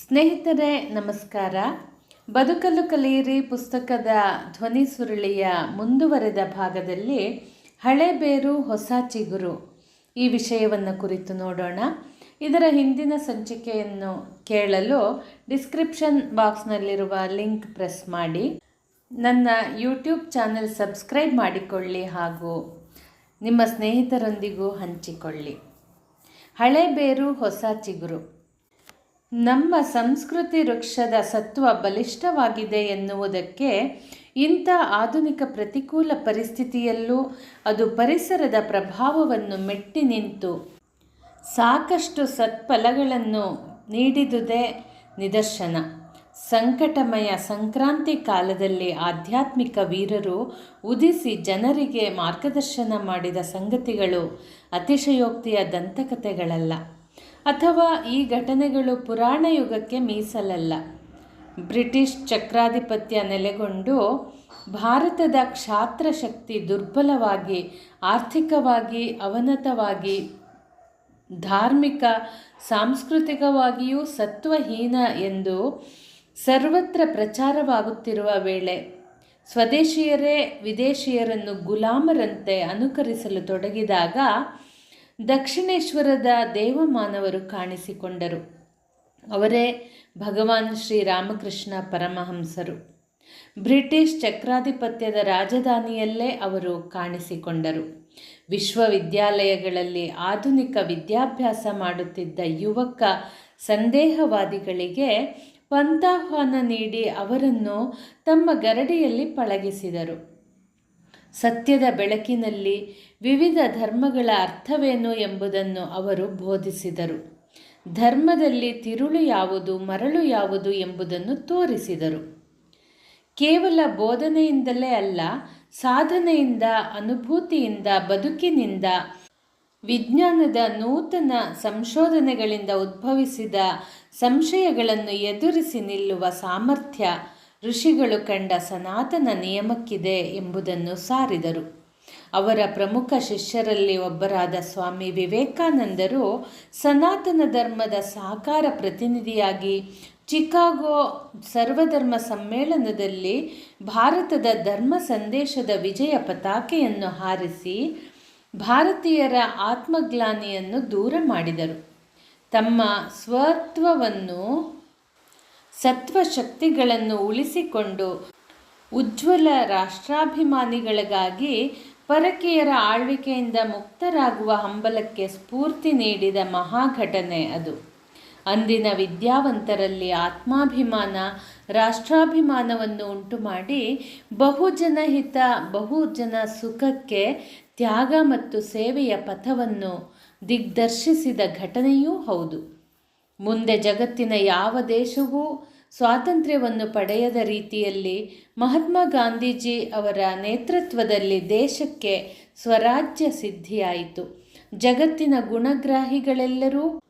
ಸ್ನೇಹಿತರೆ, ನಮಸ್ಕಾರ. ಬದುಕಲು ಕಲಿಯಿರಿ ಪುಸ್ತಕದ ಧ್ವನಿ ಸುರುಳಿಯ ಮುಂದುವರೆದ ಭಾಗದಲ್ಲಿ ಹಳೆ ಬೇರು, ಹೊಸ ಚಿಗುರು ಈ ವಿಷಯವನ್ನು ಕುರಿತು ನೋಡೋಣ. ಇದರ ಹಿಂದಿನ ಸಂಚಿಕೆಯನ್ನು ಕೇಳಲು ಡಿಸ್ಕ್ರಿಪ್ಷನ್ ಬಾಕ್ಸ್ನಲ್ಲಿರುವ ಲಿಂಕ್ ಪ್ರೆಸ್ ಮಾಡಿ. ನನ್ನ ಯೂಟ್ಯೂಬ್ ಚಾನೆಲ್ ಸಬ್ಸ್ಕ್ರೈಬ್ ಮಾಡಿಕೊಳ್ಳಿ ಹಾಗೂ ನಿಮ್ಮ ಸ್ನೇಹಿತರೊಂದಿಗೂ ಹಂಚಿಕೊಳ್ಳಿ. ಹಳೆ ಬೇರು, ಹೊಸ ಚಿಗುರು. ನಮ್ಮ ಸಂಸ್ಕೃತಿ ವೃಕ್ಷದ ಸತ್ವ ಬಲಿಷ್ಠವಾಗಿದೆ ಎನ್ನುವುದಕ್ಕೆ ಇಂಥ ಆಧುನಿಕ ಪ್ರತಿಕೂಲ ಪರಿಸ್ಥಿತಿಯಲ್ಲೂ ಅದು ಪರಿಸರದ ಪ್ರಭಾವವನ್ನು ಮೆಟ್ಟಿ ನಿಂತು ಸಾಕಷ್ಟು ಸತ್ಫಲಗಳನ್ನು ನೀಡಿದುದೇ ನಿದರ್ಶನ. ಸಂಕಟಮಯ ಸಂಕ್ರಾಂತಿ ಕಾಲದಲ್ಲಿ ಆಧ್ಯಾತ್ಮಿಕ ವೀರರು ಉದಿಸಿ ಜನರಿಗೆ ಮಾರ್ಗದರ್ಶನ ಮಾಡಿದ ಸಂಗತಿಗಳು ಅತಿಶಯೋಕ್ತಿಯ ದಂತಕಥೆಗಳಲ್ಲ. ಅಥವಾ ಈ ಘಟನೆಗಳು ಪುರಾಣ ಯುಗಕ್ಕೆ ಮೀಸಲಲ್ಲ. ಬ್ರಿಟಿಷ್ ಚಕ್ರಾಧಿಪತ್ಯ ನೆಲೆಗೊಂಡು ಭಾರತದ ಕ್ಷಾತ್ರ ಶಕ್ತಿ ದುರ್ಬಲವಾಗಿ, ಆರ್ಥಿಕವಾಗಿ, ಅವನತವಾಗಿ, ಧಾರ್ಮಿಕ, ಸಾಂಸ್ಕೃತಿಕವಾಗಿಯೂ ಸತ್ವಹೀನ ಎಂದು ಸರ್ವತ್ರ ಪ್ರಚಾರವಾಗುತ್ತಿರುವ ವೇಳೆ ಸ್ವದೇಶಿಯರೇ ವಿದೇಶಿಯರನ್ನು ಗುಲಾಮರಂತೆ ಅನುಕರಿಸಲು ತೊಡಗಿದಾಗ ದಕ್ಷಿಣೇಶ್ವರದ ದೇವಮಾನವರು ಕಾಣಿಸಿಕೊಂಡರು. ಅವರೇ ಭಗವಾನ್ ಶ್ರೀರಾಮಕೃಷ್ಣ ಪರಮಹಂಸರು. ಬ್ರಿಟಿಷ್ ಚಕ್ರಾಧಿಪತ್ಯದ ರಾಜಧಾನಿಯಲ್ಲೇ ಅವರು ಕಾಣಿಸಿಕೊಂಡರು. ವಿಶ್ವವಿದ್ಯಾಲಯಗಳಲ್ಲಿ ಆಧುನಿಕ ವಿದ್ಯಾಭ್ಯಾಸ ಮಾಡುತ್ತಿದ್ದ ಯುವಕ ಸಂದೇಹವಾದಿಗಳಿಗೆ ಪಂಥಾಹ್ವಾನ ನೀಡಿ ಅವರನ್ನು ತಮ್ಮ ಗರಡಿಯಲ್ಲಿ ಪಳಗಿಸಿದರು. ಸತ್ಯದ ಬೆಳಕಿನಲ್ಲಿ ವಿವಿಧ ಧರ್ಮಗಳ ಅರ್ಥವೇನು ಎಂಬುದನ್ನು ಅವರು ಬೋಧಿಸಿದರು. ಧರ್ಮದಲ್ಲಿ ತಿರುಳು ಯಾವುದು, ಮರಳು ಯಾವುದು ಎಂಬುದನ್ನು ತೋರಿಸಿದರು. ಕೇವಲ ಬೋಧನೆಯಿಂದಲೇ ಅಲ್ಲ, ಸಾಧನೆಯಿಂದ, ಅನುಭೂತಿಯಿಂದ, ಬದುಕಿನಿಂದ, ವಿಜ್ಞಾನದ ನೂತನ ಸಂಶೋಧನೆಗಳಿಂದ ಉದ್ಭವಿಸಿದ ಸಂಶಯಗಳನ್ನು ಎದುರಿಸಿ ನಿಲ್ಲುವ ಸಾಮರ್ಥ್ಯ ಋಷಿಗಳು ಕಂಡ ಸನಾತನ ನಿಯಮಕ್ಕಿದೆ ಎಂಬುದನ್ನು ಸಾರಿದರು. ಅವರ ಪ್ರಮುಖ ಶಿಷ್ಯರಲ್ಲಿ ಒಬ್ಬರಾದ ಸ್ವಾಮಿ ವಿವೇಕಾನಂದರು ಸನಾತನ ಧರ್ಮದ ಸಾಕಾರ ಪ್ರತಿನಿಧಿಯಾಗಿ ಚಿಕಾಗೋ ಸರ್ವಧರ್ಮ ಸಮ್ಮೇಳನದಲ್ಲಿ ಭಾರತದ ಧರ್ಮ ಸಂದೇಶದ ವಿಜಯ ಪತಾಕೆಯನ್ನು ಹಾರಿಸಿ ಭಾರತೀಯರ ಆತ್ಮಗ್ಲಾನಿಯನ್ನು ದೂರ ಮಾಡಿದರು. ತಮ್ಮ ಸ್ವತ್ವವನ್ನು ಸತ್ವಶಕ್ತಿಗಳನ್ನು ಉಳಿಸಿಕೊಂಡು ಉಜ್ವಲ ರಾಷ್ಟ್ರಾಭಿಮಾನಿಗಳಿಗಾಗಿ ಪರಕೀಯರ ಆಳ್ವಿಕೆಯಿಂದ ಮುಕ್ತರಾಗುವ ಹಂಬಲಕ್ಕೆ ಸ್ಫೂರ್ತಿ ನೀಡಿದ ಮಹಾಘಟನೆ ಅದು. ಅಂದಿನ ವಿದ್ಯಾವಂತರಲ್ಲಿ ಆತ್ಮಾಭಿಮಾನ, ರಾಷ್ಟ್ರಾಭಿಮಾನವನ್ನು ಉಂಟುಮಾಡಿ ಬಹುಜನ ಹಿತ ಬಹುಜನ ಸುಖಕ್ಕೆ ತ್ಯಾಗ ಮತ್ತು ಸೇವೆಯ ಪಥವನ್ನು ದಿಗ್ದರ್ಶಿಸಿದ ಘಟನೆಯೂ ಹೌದು. ಮುಂದೆ ಜಗತ್ತಿನ ಯಾವ ದೇಶವೂ ಸ್ವಾತಂತ್ರ್ಯವನ್ನು ಪಡೆಯದ ರೀತಿಯಲ್ಲಿ ಮಹಾತ್ಮ ಗಾಂಧೀಜಿ ಅವರ ನೇತೃತ್ವದಲ್ಲಿ ದೇಶಕ್ಕೆ ಸ್ವರಾಜ್ಯ ಸಿದ್ಧಿಯಾಯಿತು. ಜಗತ್ತಿನ ಗುಣಗ್ರಾಹಿಗಳೆಲ್ಲರೂ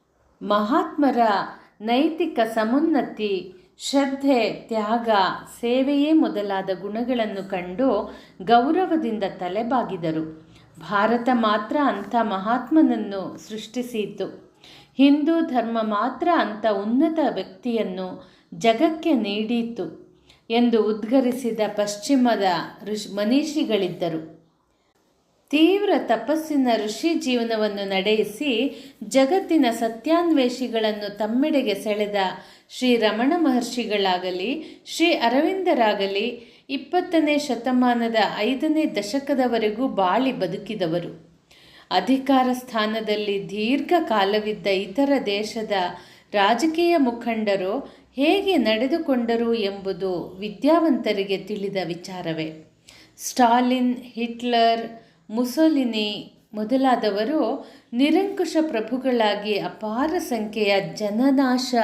ಮಹಾತ್ಮರ ನೈತಿಕ ಸಮುನ್ನತಿ, ಶ್ರದ್ಧೆ, ತ್ಯಾಗ, ಸೇವೆಯೇ ಮೊದಲಾದ ಗುಣಗಳನ್ನು ಕಂಡು ಗೌರವದಿಂದ ತಲೆಬಾಗಿದರು. ಭಾರತ ಮಾತ್ರ ಅಂಥ ಮಹಾತ್ಮನನ್ನು ಸೃಷ್ಟಿಸಿತು ಹಿಂದೂ ಧರ್ಮ ಮಾತ್ರ ಅಂಥ ಉನ್ನತ ವ್ಯಕ್ತಿಯನ್ನು ಜಗಕ್ಕೆ ನೀಡಿತು ಎಂದು ಉದ್ಗರಿಸಿದ ಪಶ್ಚಿಮದ ಋಷಿ ಮನೀಷಿಗಳಿದ್ದರು. ತೀವ್ರ ತಪಸ್ಸಿನ ಋಷಿ ಜೀವನವನ್ನು ನಡೆಯಿಸಿ ಜಗತ್ತಿನ ಸತ್ಯಾನ್ವೇಷಿಗಳನ್ನು ತಮ್ಮೆಡೆಗೆ ಸೆಳೆದ ಶ್ರೀ ರಮಣ ಮಹರ್ಷಿಗಳಾಗಲಿ, ಶ್ರೀ ಅರವಿಂದರಾಗಲಿ ಇಪ್ಪತ್ತನೇ ಶತಮಾನದ ಐದನೇ ದಶಕದವರೆಗೂ ಬಾಳಿ ಬದುಕಿದವರು. ಅಧಿಕಾರ ಸ್ಥಾನದಲ್ಲಿ ದೀರ್ಘಕಾಲವಿದ್ದ ಇತರ ದೇಶದ ರಾಜಕೀಯ ಮುಖಂಡರು ಹೇಗೆ ನಡೆದುಕೊಂಡರು ಎಂಬುದು ವಿದ್ಯಾವಂತರಿಗೆ ತಿಳಿದ ವಿಚಾರವೇ. ಸ್ಟಾಲಿನ್, ಹಿಟ್ಲರ್, ಮುಸೋಲಿನಿ ಮೊದಲಾದವರು ನಿರಂಕುಶ ಪ್ರಭುಗಳಾಗಿ ಅಪಾರ ಸಂಖ್ಯೆಯ ಜನನಾಶ,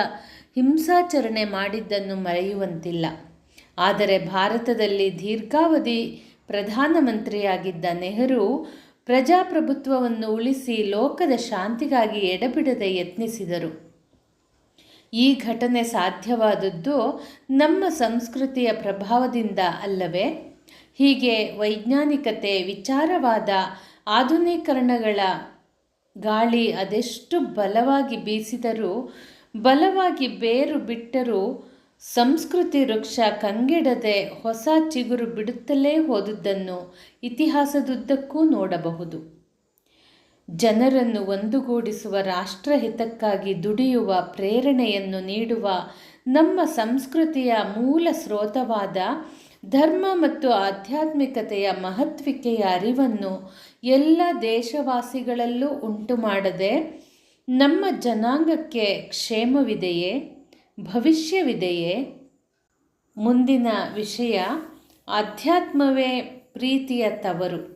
ಹಿಂಸಾಚರಣೆ ಮಾಡಿದ್ದನ್ನು ಮರೆಯುವಂತಿಲ್ಲ. ಆದರೆ ಭಾರತದಲ್ಲಿ ದೀರ್ಘಾವಧಿ ಪ್ರಧಾನಮಂತ್ರಿಯಾಗಿದ್ದ ನೆಹರು ಪ್ರಜಾಪ್ರಭುತ್ವವನ್ನು ಉಳಿಸಿ ಲೋಕದ ಶಾಂತಿಗಾಗಿ ಎಡಬಿಡದೆ ಯತ್ನಿಸಿದರು. ಈ ಘಟನೆ ಸಾಧ್ಯವಾದದ್ದು ನಮ್ಮ ಸಂಸ್ಕೃತಿಯ ಪ್ರಭಾವದಿಂದ ಅಲ್ಲವೇ? ಹೀಗೆ ವೈಜ್ಞಾನಿಕತೆ, ವಿಚಾರವಾದ ಆಧುನೀಕರಣಗಳ ಗಾಳಿ ಅದೆಷ್ಟು ಬಲವಾಗಿ ಬೀಸಿದರೂ, ಬಲವಾಗಿ ಬೇರು ಬಿಟ್ಟರೂ ಸಂಸ್ಕೃತಿ ವೃಕ್ಷ ಕಂಗೆಡದೆ ಹೊಸ ಚಿಗುರು ಬಿಡುತ್ತಲೇ ಹೋದದ್ದನ್ನು ಇತಿಹಾಸದುದ್ದಕ್ಕೂ ನೋಡಬಹುದು. ಜನರನ್ನು ಒಂದುಗೂಡಿಸುವ ರಾಷ್ಟ್ರಹಿತಕ್ಕಾಗಿ ದುಡಿಯುವ ಪ್ರೇರಣೆಯನ್ನು ನೀಡುವ ನಮ್ಮ ಸಂಸ್ಕೃತಿಯ ಮೂಲ ಸ್ರೋತವಾದ ಧರ್ಮ ಮತ್ತು ಆಧ್ಯಾತ್ಮಿಕತೆಯ ಮಹತ್ವಿಕೆಯ ಅರಿವನ್ನು ಎಲ್ಲ ದೇಶವಾಸಿಗಳಲ್ಲೂ ಉಂಟು ಮಾಡದೆ ನಮ್ಮ ಜನಾಂಗಕ್ಕೆ ಕ್ಷೇಮವಿದೆಯೇ? ಭವಿಷ್ಯವಿದೆಯೇ? ಮುಂದಿನ ವಿಷಯ, ಆಧ್ಯಾತ್ಮವೇ ಪ್ರೀತಿಯ ತವರು.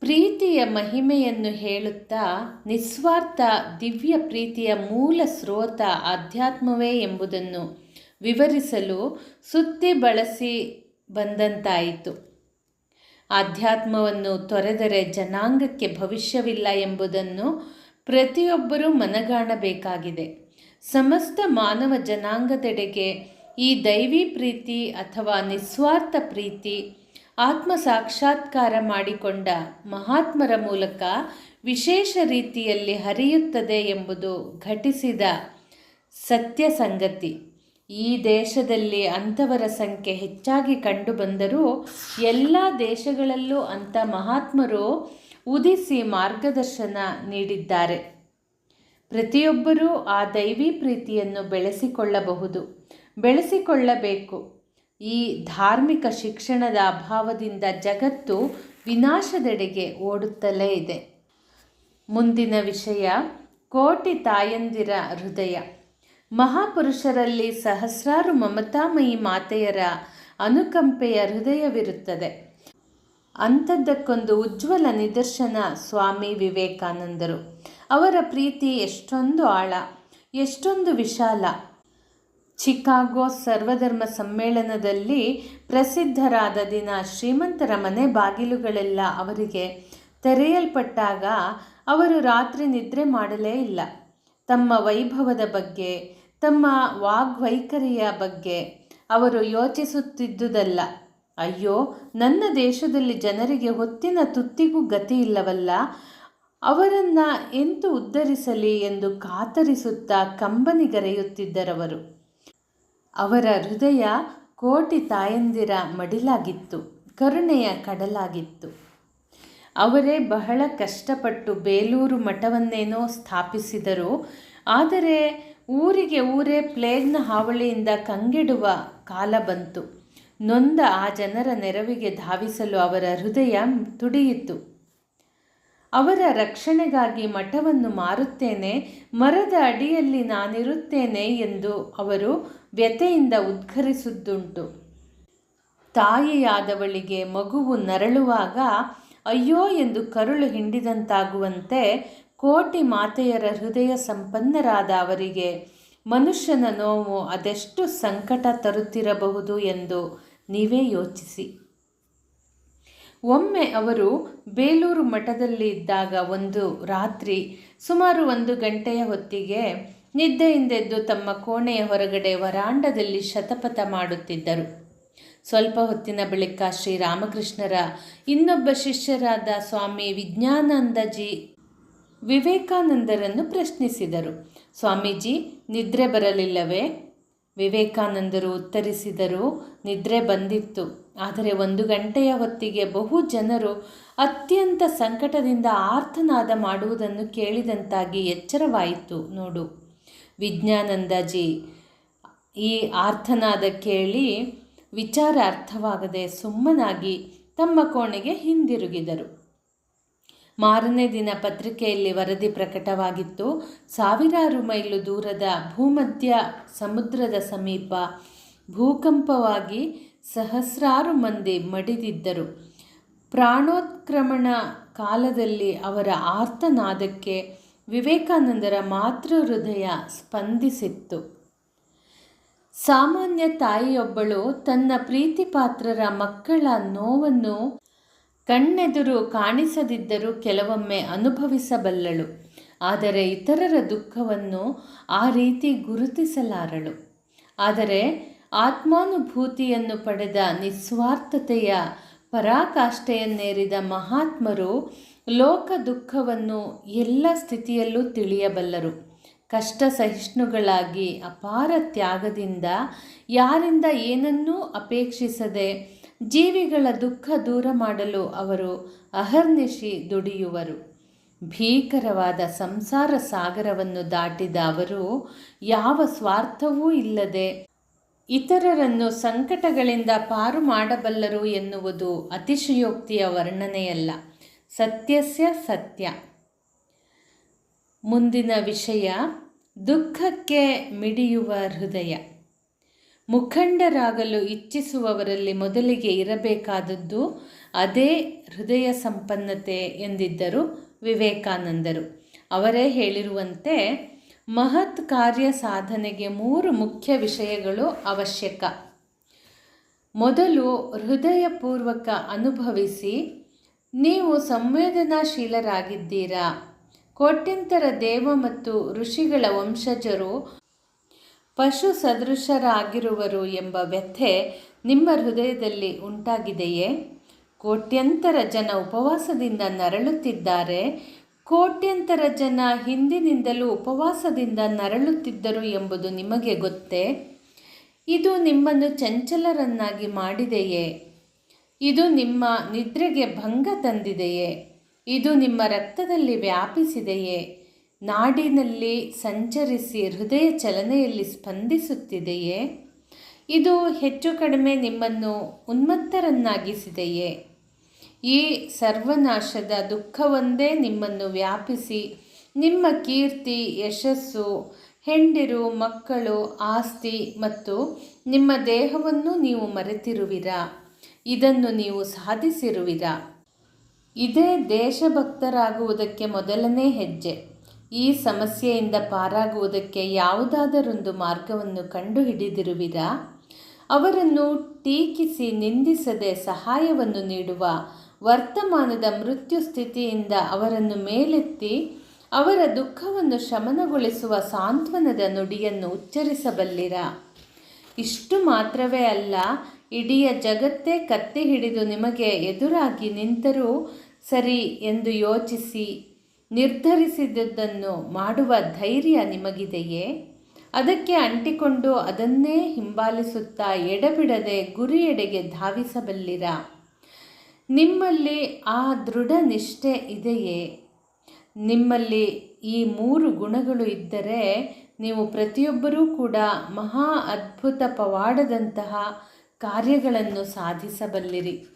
ಪ್ರೀತಿಯ ಮಹಿಮೆಯನ್ನು ಹೇಳುತ್ತಾ ನಿಸ್ವಾರ್ಥ ದಿವ್ಯ ಪ್ರೀತಿಯ ಮೂಲ ಸ್ರೋತ ಆಧ್ಯಾತ್ಮವೇ ಎಂಬುದನ್ನು ವಿವರಿಸಲು ಸುತ್ತಿ ಬಳಸಿ ಬಂದಂತಾಯಿತು. ಆಧ್ಯಾತ್ಮವನ್ನು ತೊರೆದರೆ ಜನಾಂಗಕ್ಕೆ ಭವಿಷ್ಯವಿಲ್ಲ ಎಂಬುದನ್ನು ಪ್ರತಿಯೊಬ್ಬರೂ ಮನಗಾಣಬೇಕಾಗಿದೆ. ಸಮಸ್ತ ಮಾನವ ಜನಾಂಗದೆಡೆಗೆ ಈ ದೈವಿ ಪ್ರೀತಿ ಅಥವಾ ನಿಸ್ವಾರ್ಥ ಪ್ರೀತಿ ಆತ್ಮ ಸಾಕ್ಷಾತ್ಕಾರ ಮಾಡಿಕೊಂಡ ಮಹಾತ್ಮರ ಮೂಲಕ ವಿಶೇಷ ರೀತಿಯಲ್ಲಿ ಹರಿಯುತ್ತದೆ ಎಂಬುದು ಘಟಿಸಿದ ಸತ್ಯ ಸಂಗತಿ. ಈ ದೇಶದಲ್ಲಿ ಅಂಥವರ ಸಂಖ್ಯೆ ಹೆಚ್ಚಾಗಿ ಕಂಡುಬಂದರೂ ಎಲ್ಲ ದೇಶಗಳಲ್ಲೂ ಅಂಥ ಮಹಾತ್ಮರು ಉದಿಸಿ ಮಾರ್ಗದರ್ಶನ ನೀಡಿದ್ದಾರೆ. ಪ್ರತಿಯೊಬ್ಬರೂ ಆ ದೈವಿ ಪ್ರೀತಿಯನ್ನು ಬೆಳೆಸಿಕೊಳ್ಳಬಹುದು. ಬೆಳೆಸಿಕೊಳ್ಳಬೇಕು. ಈ ಧಾರ್ಮಿಕ ಶಿಕ್ಷಣದ ಅಭಾವದಿಂದ ಜಗತ್ತು ವಿನಾಶದೆಡೆಗೆ ಓಡುತ್ತಲೇ ಇದೆ. ಮುಂದಿನ ವಿಷಯ, ಕೋಟಿ ತಾಯಂದಿರ ಹೃದಯ. ಮಹಾಪುರುಷರಲ್ಲಿ ಸಹಸ್ರಾರು ಮಮತಾಮಯಿ ಮಾತೆಯರ ಅನುಕಂಪೆಯ ಹೃದಯವಿರುತ್ತದೆ. ಅಂಥದ್ದಕ್ಕೊಂದು ಉಜ್ವಲ ನಿದರ್ಶನ ಸ್ವಾಮಿ ವಿವೇಕಾನಂದರು. ಅವರ ಪ್ರೀತಿ ಎಷ್ಟೊಂದು ಆಳ, ಎಷ್ಟೊಂದು ವಿಶಾಲ. ಚಿಕಾಗೋ ಸರ್ವಧರ್ಮ ಸಮ್ಮೇಳನದಲ್ಲಿ ಪ್ರಸಿದ್ಧರಾದ ದಿನ ಶ್ರೀಮಂತರ ಮನೆ ಬಾಗಿಲುಗಳೆಲ್ಲ ಅವರಿಗೆ ತೆರೆಯಲ್ಪಟ್ಟಾಗ ಅವರು ರಾತ್ರಿ ನಿದ್ರೆ ಮಾಡಲೇ ಇಲ್ಲ. ತಮ್ಮ ವೈಭವದ ಬಗ್ಗೆ, ತಮ್ಮ ವಾಗ್ವೈಖರಿಯ ಬಗ್ಗೆ ಅವರು ಯೋಚಿಸುತ್ತಿದ್ದುದಲ್ಲ. ಅಯ್ಯೋ, ನನ್ನ ದೇಶದಲ್ಲಿ ಜನರಿಗೆ ಹೊತ್ತಿನ ತುತ್ತಿಗೂ ಗತಿ ಇಲ್ಲವಲ್ಲ ಅವರನ್ನು ಎಂತು ಉದ್ಧರಿಸಲಿ ಎಂದು ಕಾತರಿಸುತ್ತಾ ಕಂಬನಿಗರೆಯುತ್ತಿದ್ದರವರು ಅವರ ಹೃದಯ ಕೋಟಿ ತಾಯಂದಿರ ಮಡಿಲಾಗಿತ್ತು, ಕರುಣೆಯ ಕಡಲಾಗಿತ್ತು. ಅವರೇ ಬಹಳ ಕಷ್ಟಪಟ್ಟು ಬೇಲೂರು ಮಠವನ್ನೇನೋ ಸ್ಥಾಪಿಸಿದರು, ಆದರೆ ಊರಿಗೆ ಊರೇ ಪ್ಲೇಗ್ನ ಹಾವಳಿಯಿಂದ ಕಂಗೆಡುವ ಕಾಲ ಬಂತು. ನೊಂದ ಆ ಜನರ ನೆರವಿಗೆ ಧಾವಿಸಲು ಅವರ ಹೃದಯ ತುಡಿಯಿತು. ಅವರ ರಕ್ಷಣೆಗಾಗಿ ಮಠವನ್ನು ಮಾರುತ್ತೇನೆ, ಮರದ ಅಡಿಯಲ್ಲಿ ನಾನಿರುತ್ತೇನೆ ಎಂದು ಅವರು ವ್ಯಥೆಯಿಂದ ಉದ್ಘರಿಸುದ್ದುಂಟು. ತಾಯಿಯಾದವಳಿಗೆ ಮಗುವು ನರಳುವಾಗ, ಅಯ್ಯೋ ಎಂದು ಕರುಳು ಹಿಂಡಿದಂತಾಗುವಂತೆ ಕೋಟಿ ಮಾತೆಯರ ಹೃದಯ ಸಂಪನ್ನರಾದ ಅವರಿಗೆ, ಮನುಷ್ಯನ ನೋವು ಅದೆಷ್ಟು ಸಂಕಟ ತರುತ್ತಿರಬಹುದು ಎಂದು ನೀವೇ ಯೋಚಿಸಿ. ಒಮ್ಮೆ ಅವರು ಬೇಲೂರು ಮಠದಲ್ಲಿ ಇದ್ದಾಗ ಒಂದು ರಾತ್ರಿ, ಸುಮಾರು ಒಂದು ಗಂಟೆಯ ಹೊತ್ತಿಗೆ ನಿದ್ದೆಯಿಂದೆದ್ದು ತಮ್ಮ ಕೋಣೆಯ ಹೊರಗಡೆ ವರಾಂಡದಲ್ಲಿ ಶತಪಥ ಮಾಡುತ್ತಿದ್ದರು. ಸ್ವಲ್ಪ ಹೊತ್ತಿನ ಬಳಿಕ ಶ್ರೀರಾಮಕೃಷ್ಣರ ಇನ್ನೊಬ್ಬ ಶಿಷ್ಯರಾದ ಸ್ವಾಮಿ ವಿಜ್ಞಾನಂದಜಿ ವಿವೇಕಾನಂದರನ್ನು ಪ್ರಶ್ನಿಸಿದರು. ಸ್ವಾಮೀಜಿ, ನಿದ್ರೆ ಬರಲಿಲ್ಲವೇ? ವಿವೇಕಾನಂದರು ಉತ್ತರಿಸಿದರು, ನಿದ್ರೆ ಬಂದಿತ್ತು. ಆದರೆ ಒಂದು ಗಂಟೆಯ ಹೊತ್ತಿಗೆ ಬಹು ಜನರು ಅತ್ಯಂತ ಸಂಕಟದಿಂದ ಆರ್ತನಾದ ಮಾಡುವುದನ್ನು ಕೇಳಿದಂತಾಗಿ ಎಚ್ಚರವಾಯಿತು. ನೋಡು, ವಿಜ್ಞಾನಂದಜಿ, ಈ ಆರ್ತನಾದ ಕೇಳಿ ವಿಚಾರ ಅರ್ಥವಾಗದೆ ಸುಮ್ಮನಾಗಿ ತಮ್ಮ ಕೋಣೆಗೆ ಹಿಂದಿರುಗಿದರು. ಮಾರನೇ ದಿನ ಪತ್ರಿಕೆಯಲ್ಲಿ ವರದಿ ಪ್ರಕಟವಾಗಿತ್ತು. ಸಾವಿರಾರು ಮೈಲು ದೂರದ ಭೂಮಧ್ಯ ಸಮುದ್ರದ ಸಮೀಪ ಭೂಕಂಪವಾಗಿ ಸಹಸ್ರಾರು ಮಂದಿ ಮಡಿದಿದ್ದರು. ಪ್ರಾಣೋತ್ಕ್ರಮಣ ಕಾಲದಲ್ಲಿ ಅವರ ಆರ್ತನಾದಕ್ಕೆ ವಿವೇಕಾನಂದರ ಮಾತೃ ಹೃದಯ ಸ್ಪಂದಿಸಿತ್ತು. ಸಾಮಾನ್ಯ ತಾಯಿಯೊಬ್ಬಳು ತನ್ನ ಪ್ರೀತಿಪಾತ್ರರ ಮಕ್ಕಳ ನೋವನ್ನು ಕಣ್ಣೆದುರು ಕಾಣಿಸದಿದ್ದರೂ ಕೆಲವೊಮ್ಮೆ ಅನುಭವಿಸಬಲ್ಲಳು. ಆದರೆ ಇತರರ ದುಃಖವನ್ನು ಆ ರೀತಿ ಗುರುತಿಸಲಾರಳು. ಆದರೆ ಆತ್ಮಾನುಭೂತಿಯನ್ನು ಪಡೆದ ನಿಸ್ವಾರ್ಥತೆಯ ಪರಾಕಾಷ್ಠೆಯನ್ನೇರಿದ ಮಹಾತ್ಮರು ಲೋಕ ದುಃಖವನ್ನು ಎಲ್ಲ ಸ್ಥಿತಿಯಲ್ಲೂ ತಿಳಿಯಬಲ್ಲರು. ಕಷ್ಟ ಸಹಿಷ್ಣುಗಳಾಗಿ ಅಪಾರ ತ್ಯಾಗದಿಂದ ಯಾರಿಂದ ಏನನ್ನೂ ಅಪೇಕ್ಷಿಸದೆ ಜೀವಿಗಳ ದುಃಖ ದೂರ ಮಾಡಲು ಅವರು ಅಹರ್ನಿಶಿ ದುಡಿಯುವರು. ಭೀಕರವಾದ ಸಂಸಾರ ಸಾಗರವನ್ನು ದಾಟಿದ ಅವರು, ಯಾವ ಸ್ವಾರ್ಥವೂ ಇಲ್ಲದೆ ಇತರರನ್ನು ಸಂಕಟಗಳಿಂದ ಪಾರು ಮಾಡಬಲ್ಲರು ಎನ್ನುವುದು ಅತಿಶಯೋಕ್ತಿಯ ವರ್ಣನೆಯಲ್ಲ, ಸತ್ಯಸ್ಯ ಸತ್ಯ. ಮುಂದಿನ ವಿಷಯ, ದುಃಖಕ್ಕೆ ಮಿಡಿಯುವ ಹೃದಯ. ಮುಖಂಡರಾಗಲು ಇಚ್ಛಿಸುವವರಲ್ಲಿ ಮೊದಲಿಗೆ ಇರಬೇಕಾದದ್ದು ಅದೇ ಹೃದಯ ಸಂಪನ್ನತೆ ಎಂದಿದ್ದರು ವಿವೇಕಾನಂದರು. ಅವರೇ ಹೇಳಿರುವಂತೆ ಮಹತ್ ಕಾರ್ಯ ಸಾಧನೆಗೆ ಮೂರು ಮುಖ್ಯ ವಿಷಯಗಳು ಅವಶ್ಯಕ. ಮೊದಲು ಹೃದಯಪೂರ್ವಕ ಅನುಭವಿಸಿ, ನೀವು ಸಂವೇದನಾಶೀಲರಾಗಿದ್ದೀರಾ? ಕೋಟ್ಯಂತರ ದೇವ ಮತ್ತು ಋಷಿಗಳ ವಂಶಜರು ಪಶು ಸದೃಶರಾಗಿರುವರು ಎಂಬ ವ್ಯಥೆ ನಿಮ್ಮ ಹೃದಯದಲ್ಲಿ ಉಂಟಾಗಿದೆಯೇ? ಕೋಟ್ಯಂತರ ಜನ ಉಪವಾಸದಿಂದ ನರಳುತ್ತಿದ್ದಾರೆ. ಕೋಟ್ಯಂತರ ಜನ ಹಿಂದಿನಿಂದಲೂ ಉಪವಾಸದಿಂದ ನರಳುತ್ತಿದ್ದರು ಎಂಬುದು ನಿಮಗೆ ಗೊತ್ತೇ? ಇದು ನಿಮ್ಮನ್ನು ಚಂಚಲರನ್ನಾಗಿ ಮಾಡಿದೆಯೇ? ಇದು ನಿಮ್ಮ ನಿದ್ರೆಗೆ ಭಂಗ ತಂದಿದೆಯೇ? ಇದು ನಿಮ್ಮ ರಕ್ತದಲ್ಲಿ ವ್ಯಾಪಿಸಿದೆಯೇ? ನಾಡಿನಲ್ಲಿ ಸಂಚರಿಸಿ ಹೃದಯ ಚಲನೆಯಲ್ಲಿ ಸ್ಪಂದಿಸುತ್ತಿದೆಯೇ? ಇದು ಹೆಚ್ಚು ಕಡಿಮೆ ನಿಮ್ಮನ್ನು ಉನ್ಮತ್ತರನ್ನಾಗಿಸಿದೆಯೇ? ಈ ಸರ್ವನಾಶದ ದುಃಖವೊಂದೇ ನಿಮ್ಮನ್ನು ವ್ಯಾಪಿಸಿ, ನಿಮ್ಮ ಕೀರ್ತಿ, ಯಶಸ್ಸು, ಹೆಂಡಿರು, ಮಕ್ಕಳು, ಆಸ್ತಿ ಮತ್ತು ನಿಮ್ಮ ದೇಹವನ್ನು ನೀವು ಮರೆತಿರುವಿರಾ. ಇದನ್ನು ನೀವು ಸಾಧಿಸಿರುವಿರಾ. ಇದೇ ದೇಶಭಕ್ತರಾಗುವುದಕ್ಕೆ ಮೊದಲನೇ ಹೆಜ್ಜೆ. ಈ ಸಮಸ್ಯೆಯಿಂದ ಪಾರಾಗುವುದಕ್ಕೆ ಯಾವುದಾದರೊಂದು ಮಾರ್ಗವನ್ನು ಕಂಡುಹಿಡಿದಿರುವಿರಾ? ಅವರನ್ನು ಟೀಕಿಸಿ ನಿಂದಿಸದೆ ಸಹಾಯವನ್ನು ನೀಡುವ ವರ್ತಮಾನದ ಮೃತ್ಯು ಸ್ಥಿತಿಯಿಂದ ಅವರನ್ನು ಮೇಲೆತ್ತಿ ಅವರ ದುಃಖವನ್ನು ಶಮನಗೊಳಿಸುವ ಸಾಂತ್ವನದ ನುಡಿಯನ್ನು ಉಚ್ಚರಿಸಬಲ್ಲಿರಾ? ಇಷ್ಟು ಮಾತ್ರವೇ ಅಲ್ಲ, ಇಡೀ ಜಗತ್ತೇ ಕತ್ತಿ ಹಿಡಿದು ನಿಮಗೆ ಎದುರಾಗಿ ನಿಂತರೂ ಸರಿ ಎಂದು ಯೋಚಿಸಿ ನಿರ್ಧರಿಸಿದ್ದನ್ನು ಮಾಡುವ ಧೈರ್ಯ ನಿಮಗಿದೆಯೇ? ಅದಕ್ಕೆ ಅಂಟಿಕೊಂಡು ಅದನ್ನೇ ಹಿಂಬಾಲಿಸುತ್ತಾ ಎಡಬಿಡದೆ ಗುರಿಯೆಡೆಗೆ ಧಾವಿಸಬಲ್ಲಿರಾ? ನಿಮ್ಮಲ್ಲಿ ಆ ದೃಢ ನಿಷ್ಠೆ ಇದೆಯೇ? ನಿಮ್ಮಲ್ಲಿ ಈ ಮೂರು ಗುಣಗಳು ಇದ್ದರೆ ನೀವು ಪ್ರತಿಯೊಬ್ಬರೂ ಕೂಡ ಮಹಾ ಅದ್ಭುತ ಪವಾಡದಂತಹ ಕಾರ್ಯಗಳನ್ನು ಸಾಧಿಸಬಲ್ಲಿರಿ.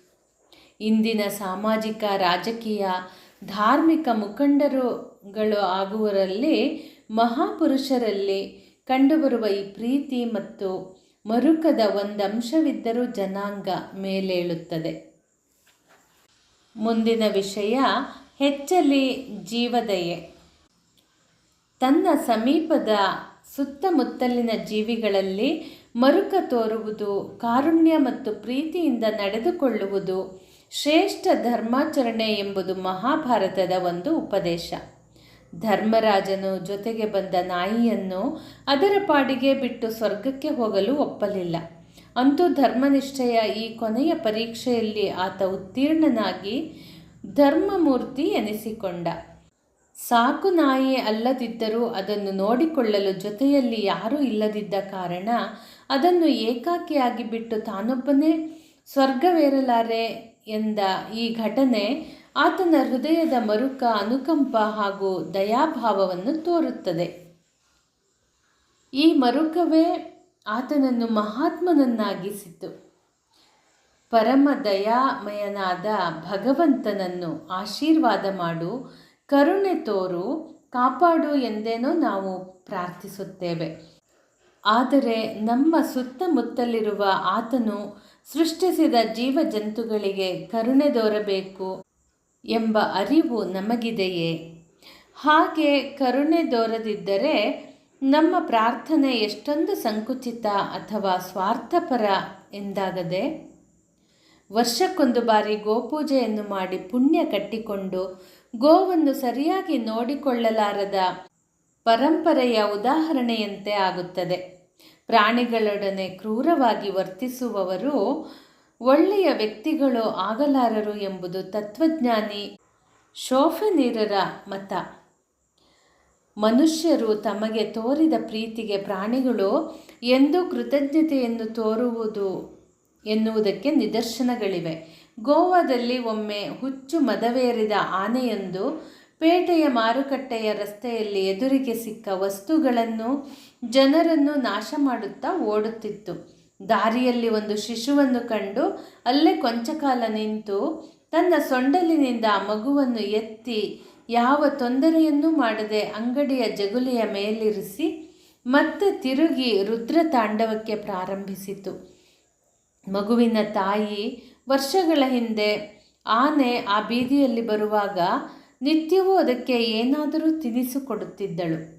ಇಂದಿನ ಸಾಮಾಜಿಕ ರಾಜಕೀಯ ಧಾರ್ಮಿಕ ಮುಖಂಡರುಗಳು ಆಗುವರಲ್ಲಿ ಮಹಾಪುರುಷರಲ್ಲಿ ಕಂಡುಬರುವ ಈ ಪ್ರೀತಿ ಮತ್ತು ಮರುಕದ ಒಂದಂಶವಿದ್ದರೂ ಜನಾಂಗ ಮೇಲೇಳುತ್ತದೆ. ಮುಂದಿನ ವಿಷಯ, ಹೆಚ್ಚಲಿ ಜೀವದಯೆ. ತನ್ನ ಸಮೀಪದ ಸುತ್ತಮುತ್ತಲಿನ ಜೀವಿಗಳಲ್ಲಿ ಮರುಕ ತೋರುವುದು, ಕಾರುಣ್ಯ ಮತ್ತು ಪ್ರೀತಿಯಿಂದ ನಡೆದುಕೊಳ್ಳುವುದು ಶ್ರೇಷ್ಠ ಧರ್ಮಾಚರಣೆ ಎಂಬುದು ಮಹಾಭಾರತದ ಒಂದು ಉಪದೇಶ. ಧರ್ಮರಾಜನು ಜೊತೆಗೆ ಬಂದ ನಾಯಿಯನ್ನು ಅದರ ಪಾಡಿಗೆ ಬಿಟ್ಟು ಸ್ವರ್ಗಕ್ಕೆ ಹೋಗಲು ಒಪ್ಪಲಿಲ್ಲ. ಅಂತೂ ಧರ್ಮನಿಷ್ಠೆಯ ಈ ಕೊನೆಯ ಪರೀಕ್ಷೆಯಲ್ಲಿ ಆತ ಉತ್ತೀರ್ಣನಾಗಿ ಧರ್ಮಮೂರ್ತಿ ಎನಿಸಿಕೊಂಡ. ಸಾಕು ನಾಯಿ ಅಲ್ಲದಿದ್ದರೂ ಅದನ್ನು ನೋಡಿಕೊಳ್ಳಲು ಜೊತೆಯಲ್ಲಿ ಯಾರೂ ಇಲ್ಲದಿದ್ದ ಕಾರಣ ಅದನ್ನು ಏಕಾಕಿಯಾಗಿ ಬಿಟ್ಟು ತಾನೊಬ್ಬನೇ ಸ್ವರ್ಗವೇರಲಾರೆ ಎಂದ ಈ ಘಟನೆ ಆತನ ಹೃದಯದ ಮರುಕ ಅನುಕಂಪ ಹಾಗೂ ದಯಾಭಾವವನ್ನು ತೋರುತ್ತದೆ. ಈ ಮರುಕವೇ ಆತನನ್ನು ಮಹಾತ್ಮನನ್ನಾಗಿಸಿತು. ಪರಮ ದಯಾಮಯನಾದ ಭಗವಂತನನ್ನು ಆಶೀರ್ವಾದ ಮಾಡು, ಕರುಣೆ ತೋರು, ಕಾಪಾಡು ಎಂದೇನೋ ನಾವು ಪ್ರಾರ್ಥಿಸುತ್ತೇವೆ. ಆದರೆ ನಮ್ಮ ಸುತ್ತಮುತ್ತಲಿರುವ ಆತನು ಸೃಷ್ಟಿಸಿದ ಜೀವ ಜಂತುಗಳಿಗೆ ಕರುಣೆ ದೋರಬೇಕು ಎಂಬ ಅರಿವು ನಮಗಿದೆಯೇ? ಹಾಗೆ ಕರುಣೆ ದೋರದಿದ್ದರೆ ನಮ್ಮ ಪ್ರಾರ್ಥನೆ ಎಷ್ಟೊಂದು ಸಂಕುಚಿತ ಅಥವಾ ಸ್ವಾರ್ಥಪರ ಎಂದಾಗದೆ? ವರ್ಷಕ್ಕೊಂದು ಬಾರಿ ಗೋಪೂಜೆಯನ್ನು ಮಾಡಿ ಪುಣ್ಯ ಕಟ್ಟಿಕೊಂಡು ಗೋವನ್ನು ಸರಿಯಾಗಿ ನೋಡಿಕೊಳ್ಳಲಾರದ ಪರಂಪರೆಯ ಉದಾಹರಣೆಯಂತೆ ಆಗುತ್ತದೆ. ಪ್ರಾಣಿಗಳೊಡನೆ ಕ್ರೂರವಾಗಿ ವರ್ತಿಸುವವರು ಒಳ್ಳೆಯ ವ್ಯಕ್ತಿಗಳು ಆಗಲಾರರು ಎಂಬುದು ತತ್ವಜ್ಞಾನಿ ಶೋಫನೀರರ ಮತ. ಮನುಷ್ಯರು ತಮಗೆ ತೋರಿದ ಪ್ರೀತಿಗೆ ಪ್ರಾಣಿಗಳು ಎಂದೂ ಕೃತಜ್ಞತೆಯನ್ನು ತೋರುವುದು ಎನ್ನುವುದಕ್ಕೆ ನಿದರ್ಶನಗಳಿವೆ. ಗೋವಾದಲ್ಲಿ ಒಮ್ಮೆ ಹುಚ್ಚು ಮದವೇರಿದ ಆನೆಯೊಂದು ಪೇಟೆಯ ಮಾರುಕಟ್ಟೆಯ ರಸ್ತೆಯಲ್ಲಿ ಎದುರಿಗೆ ಸಿಕ್ಕ ವಸ್ತುಗಳನ್ನು ಜನರನ್ನು ನಾಶ ಮಾಡುತ್ತಾ ಓಡುತ್ತಿತ್ತು. ದಾರಿಯಲ್ಲಿ ಒಂದು ಶಿಶುವನ್ನು ಕಂಡು ಅಲ್ಲೇ ಕೊಂಚ ಕಾಲ ನಿಂತು ತನ್ನ ಸೊಂಡಲಿನಿಂದ ಆ ಮಗುವನ್ನು ಎತ್ತಿ ಯಾವ ತೊಂದರೆಯನ್ನೂ ಮಾಡದೆ ಅಂಗಡಿಯ ಜಗುಲಿಯ ಮೇಲಿರಿಸಿ ಮತ್ತೆ ತಿರುಗಿ ರುದ್ರ ತಾಂಡವಕ್ಕೆ ಪ್ರಾರಂಭಿಸಿತು. ಮಗುವಿನ ತಾಯಿ ವರ್ಷಗಳ ಹಿಂದೆ ಆನೆ ಆ ಬೀದಿಯಲ್ಲಿ ಬರುವಾಗ ನಿತ್ಯವೂ ಅದಕ್ಕೆ ಏನಾದರೂ ತಿನಿಸು ಕೊಡುತ್ತಿದ್ದಳು.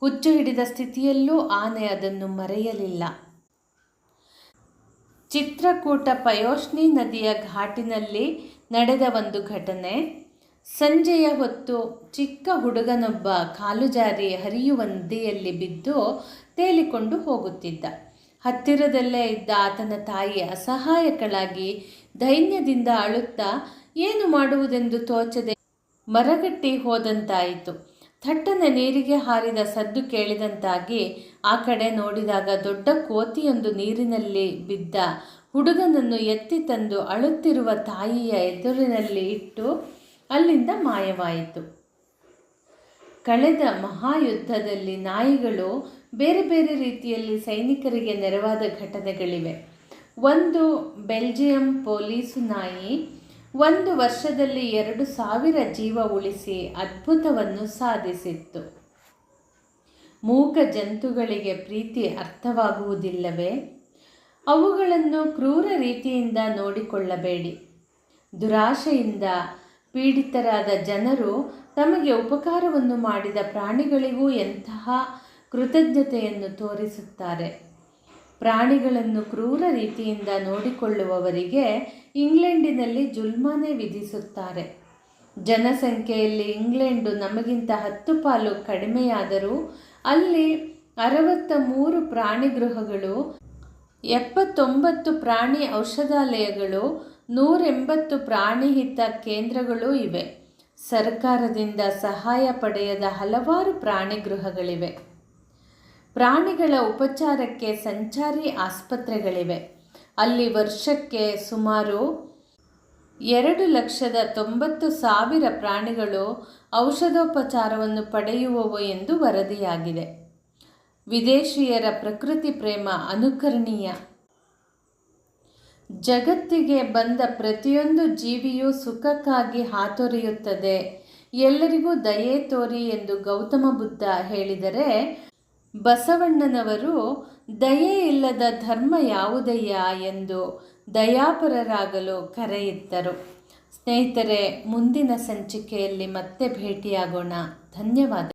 ಹುಚ್ಚು ಹಿಡಿದ ಸ್ಥಿತಿಯಲ್ಲೂ ಆನೆ ಅದನ್ನು ಮರೆಯಲಿಲ್ಲ. ಚಿತ್ರಕೂಟ ಪಯೋಷ್ಣಿ ನದಿಯ ಘಾಟಿನಲ್ಲಿ ನಡೆದ ಒಂದು ಘಟನೆ. ಸಂಜೆಯ ಹೊತ್ತು ಚಿಕ್ಕ ಹುಡುಗನೊಬ್ಬ ಕಾಲು ಜಾರಿ ಹರಿಯುವ ನದಿಯಲ್ಲಿ ಬಿದ್ದು ತೇಲಿಕೊಂಡು ಹೋಗುತ್ತಿದ್ದ. ಹತ್ತಿರದಲ್ಲೇ ಇದ್ದ ಆತನ ತಾಯಿ ಅಸಹಾಯಕಳಾಗಿ ದೈನ್ಯದಿಂದ ಅಳುತ್ತಾ, ಏನು ಮಾಡುವುದೆಂದು ತೋಚದೆ ಮರಗಟ್ಟಿ ಹೋದಂತಾಯಿತು. ಥಟ್ಟನೆ ನೀರಿಗೆ ಹಾರಿದ ಸದ್ದು ಕೇಳಿದಂತಾಗಿ ಆ ಕಡೆ ನೋಡಿದಾಗ ದೊಡ್ಡ ಕೋತಿಯೊಂದು ನೀರಿನಲ್ಲಿ ಬಿದ್ದ ಹುಡುಗನನ್ನು ಎತ್ತಿ ತಂದು ಅಳುತ್ತಿರುವ ತಾಯಿಯ ಎದುರಿನಲ್ಲಿ ಇಟ್ಟು ಅಲ್ಲಿಂದ ಮಾಯವಾಯಿತು. ಕಳೆದ ಮಹಾಯುದ್ಧದಲ್ಲಿ ನಾಯಿಗಳು ಬೇರೆ ಬೇರೆ ರೀತಿಯಲ್ಲಿ ಸೈನಿಕರಿಗೆ ನೆರವಾದ ಘಟನೆಗಳಿವೆ. ಒಂದು ಬೆಲ್ಜಿಯಂ ಪೊಲೀಸು ನಾಯಿ ಒಂದು ವರ್ಷದಲ್ಲಿ ಎರಡು ಸಾವಿರ ಜೀವ ಉಳಿಸಿ ಅದ್ಭುತವನ್ನು ಸಾಧಿಸಿತ್ತು. ಮೂಕ ಜಂತುಗಳಿಗೆ ಪ್ರೀತಿ ಅರ್ಥವಾಗುವುದಿಲ್ಲವೇ? ಅವುಗಳನ್ನು ಕ್ರೂರ ರೀತಿಯಿಂದ ನೋಡಿಕೊಳ್ಳಬೇಡಿ. ದುರಾಶೆಯಿಂದ ಪೀಡಿತರಾದ ಜನರು ತಮಗೆ ಉಪಕಾರವನ್ನು ಮಾಡಿದ ಪ್ರಾಣಿಗಳಿಗೂ ಎಂತಹ ಕೃತಜ್ಞತೆಯನ್ನು ತೋರಿಸುತ್ತಾರೆ. ಪ್ರಾಣಿಗಳನ್ನು ಕ್ರೂರ ರೀತಿಯಿಂದ ನೋಡಿಕೊಳ್ಳುವವರಿಗೆ ಇಂಗ್ಲೆಂಡಿನಲ್ಲಿ ಜುಲ್ಮಾನೆ ವಿಧಿಸುತ್ತಾರೆ. ಜನಸಂಖ್ಯೆಯಲ್ಲಿ ಇಂಗ್ಲೆಂಡು ನಮಗಿಂತ ಹತ್ತು ಪಾಲು ಕಡಿಮೆಯಾದರೂ ಅಲ್ಲಿ ಅರವತ್ತ ಮೂರು ಪ್ರಾಣಿಗೃಹಗಳು, ಎಪ್ಪತ್ತೊಂಬತ್ತು ಪ್ರಾಣಿ ಔಷಧಾಲಯಗಳು, ನೂರೆಂಬತ್ತು ಪ್ರಾಣಿಹಿತ ಕೇಂದ್ರಗಳೂ ಇವೆ. ಸರ್ಕಾರದಿಂದ ಸಹಾಯ ಪಡೆಯದ ಹಲವಾರು ಪ್ರಾಣಿಗೃಹಗಳಿವೆ ಪ್ರಾಣಿಗಳ ಉಪಚಾರಕ್ಕೆ ಸಂಚಾರಿ ಆಸ್ಪತ್ರೆಗಳಿವೆ. ಅಲ್ಲಿ ವರ್ಷಕ್ಕೆ ಸುಮಾರು ಎರಡು ಲಕ್ಷದ ತೊಂಬತ್ತು ಸಾವಿರ ಪ್ರಾಣಿಗಳು ಔಷಧೋಪಚಾರವನ್ನು ಪಡೆಯುವವು ಎಂದು ವರದಿಯಾಗಿದೆ. ವಿದೇಶಿಯರ ಪ್ರಕೃತಿ ಪ್ರೇಮ ಅನುಕರಣೀಯ. ಜಗತ್ತಿಗೆ ಬಂದ ಪ್ರತಿಯೊಂದು ಜೀವಿಯೂ ಸುಖಕ್ಕಾಗಿ ಹಾತೊರೆಯುತ್ತದೆ. ಎಲ್ಲರಿಗೂ ದಯೆ ತೋರಿ ಎಂದು ಗೌತಮ ಬುದ್ಧ ಹೇಳಿದರೆ ಬಸವಣ್ಣನವರು ದಯೆ ಇಲ್ಲದ ಧರ್ಮ ಯಾವುದಯ್ಯ? ಎಂದು ದಯಾಪರರಾಗಲು ಕರೆಯಿದ್ದರು. ಸ್ನೇಹಿತರೆ ಮುಂದಿನ ಸಂಚಿಕೆಯಲ್ಲಿ ಮತ್ತೆ ಭೇಟಿಯಾಗೋಣ. ಧನ್ಯವಾದ.